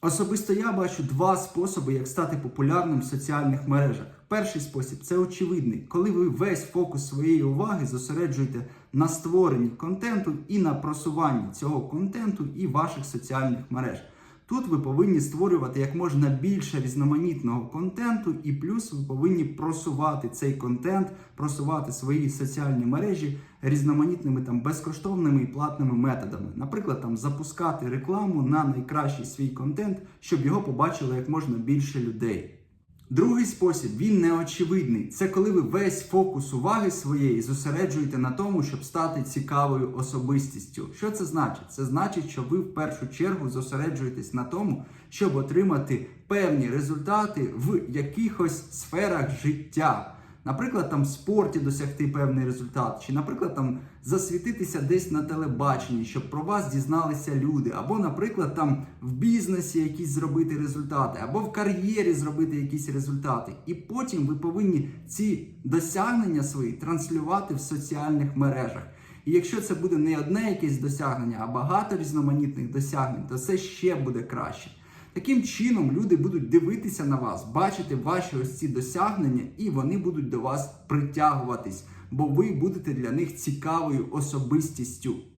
Особисто я бачу два способи, як стати популярним в соціальних мережах. Перший спосіб це очевидний, коли ви весь фокус своєї уваги зосереджуєте на створенні контенту і на просуванні цього контенту і ваших соціальних мереж. Тут ви повинні створювати як можна більше різноманітного контенту, і плюс ви повинні просувати цей контент, просувати свої соціальні мережі різноманітними там безкоштовними і платними методами. Наприклад, там запускати рекламу на найкращий свій контент, щоб його побачило як можна більше людей. Другий спосіб він неочевидний. Це коли ви весь фокус уваги своєї зосереджуєте на тому, щоб стати цікавою особистістю. Що це значить? Це значить, що ви в першу чергу зосереджуєтесь на тому, щоб отримати певні результати в якихось сферах життя. Наприклад, там в спорті досягти певний результат, чи, наприклад, там засвітитися десь на телебаченні, щоб про вас дізналися люди, або, наприклад, там в бізнесі якісь зробити результати, або в кар'єрі зробити якісь результати. І потім ви повинні ці досягнення свої транслювати в соціальних мережах. І якщо це буде не одне якесь досягнення, а багато різноманітних досягнень, то це ще буде краще. Таким чином люди будуть дивитися на вас, бачити ваші ось ці досягнення, і вони будуть до вас притягуватись, бо ви будете для них цікавою особистістю.